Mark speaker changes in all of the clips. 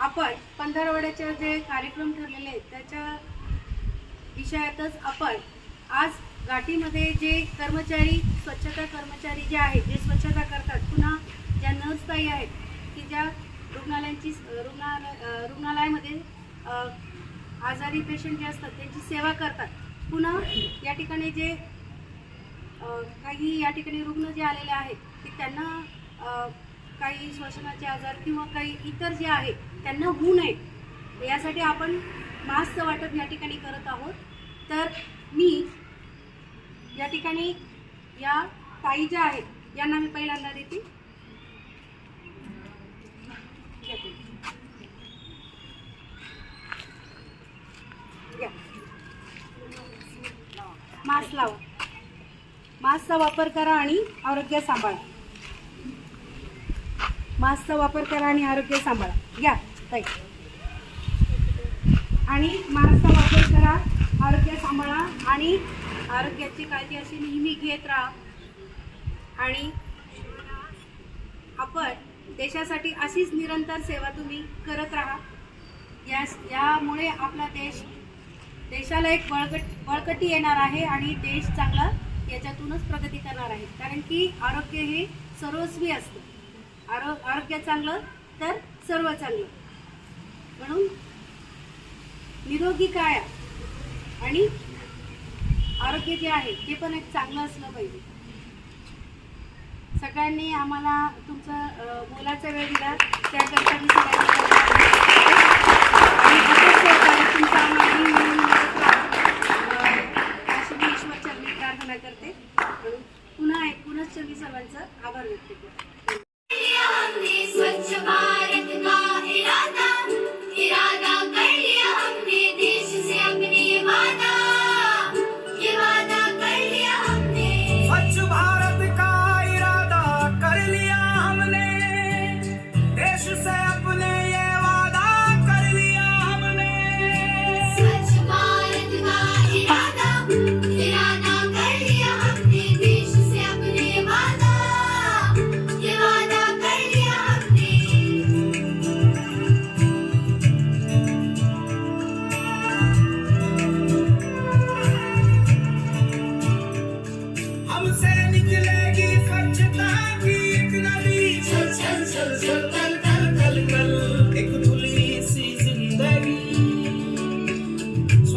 Speaker 1: आपण पंधरवड्याचे जे कार्यक्रम ठरलेले आहेत त्याच्या विषयातच आपण आज घाटीमध्ये जे कर्मचारी स्वच्छता कर्मचारी जे आहेत जे स्वच्छता करतात पुन्हा ज्या नर्सताई आहेत की ज्या रुग्णालयांची रुग्णालय रुग्णालयामध्ये आजारी पेशंट जे असतात त्यांची सेवा करतात. पुन्हा या ठिकाणी जे काही या ठिकाणी रुग्ण जे आलेले आहेत की त्यांना काही श्वसनाचे आजार किंवा काही इतर जे आहे त्यांना होऊ नये. यासाठी आपण मास्कचं वाटप या ठिकाणी करत आहोत. तर मी या ठिकाणी या ताई ज्या आहेत यांना मी पहिल्यांदा देते. मास्क लावा. मास्कचा वापर करा आणि आरोग्य सांभाळा. मास्कचा वापर करा आणि आरोग्य सांभाळा. घ्या ताई. आणि मास्कचा वापर करा आरोग्य सांभाळा आणि आरोग्याची काळजी अशी नेहमी घेत राहा. आणि आपण देशासाठी अशीच निरंतर सेवा तुम्ही करत राहा. या यामुळे आपला देश देशाला एक बळकट बळकटी येणार आहे आणि देश चांगला याच्यातूनच प्रगती करणार आहे. कारण की आरोग्य हे सर्वस्वी असतं. आरो आरोग्य चांगलं तर सर्व चांगलं. म्हणून निरोगी काया आणि आरोग्य जे आहे ते पण एक चांगलं असलं पाहिजे. सगळ्यांनी आम्हाला तुमचा मोलाचा वेळ दिला. त्याकरता मी सगळ्यांना तुमचं अशी मी ईश्वरचरणी प्रार्थना करते. पुन्हा एक पुनश्च मी सर्वांचं आभार व्यक्त करते.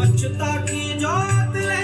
Speaker 2: स्वच्छता की ज्योत ले